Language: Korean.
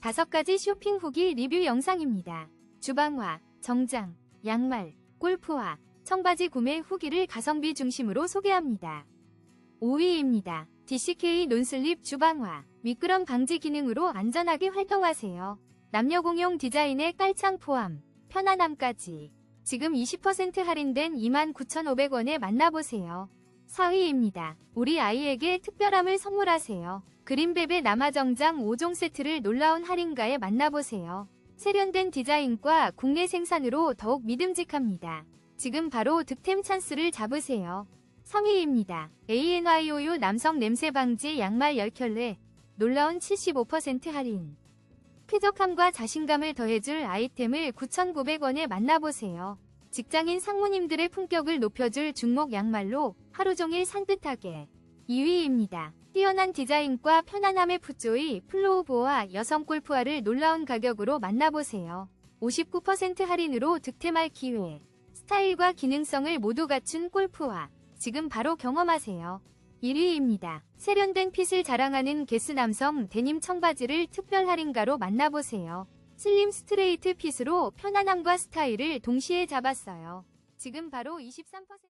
5가지 쇼핑 후기 리뷰 영상입니다. 주방화, 정장, 양말, 골프화, 청바지 구매 후기를 가성비 중심으로 소개합니다. 5위입니다. DCK 논슬립 주방화, 미끄럼 방지 기능으로 안전하게 활동하세요. 남녀 공용 디자인의 깔창 포함, 편안함까지. 지금 20% 할인된 29,500원에 만나보세요. 4위입니다. 우리 아이에게 특별함을 선물하세요. 그린베베 남아정장 5종 세트를 놀라운 할인가에 만나보세요. 세련된 디자인과 국내 생산으로 더욱 믿음직합니다. 지금 바로 득템 찬스를 잡으세요. 3위입니다. ANYOU 남성 냄새 방지 양말 10켤레 놀라운 75% 할인. 쾌적함과 자신감을 더해줄 아이템을 9,900원에 만나보세요. 직장인 상무님들의 품격을 높여줄 중목 양말로 하루 종일 산뜻하게. 2위입니다. 뛰어난 디자인과 편안함의 풋조이 플로우보아 여성 골프화를 놀라운 가격으로 만나보세요. 59% 할인으로 득템할 기회. 스타일과 기능성을 모두 갖춘 골프화. 지금 바로 경험하세요. 1위입니다. 세련된 핏을 자랑하는 게스 남성 데님 청바지를 특별 할인가로 만나보세요. 슬림 스트레이트 핏으로 편안함과 스타일을 동시에 잡았어요. 지금 바로 23%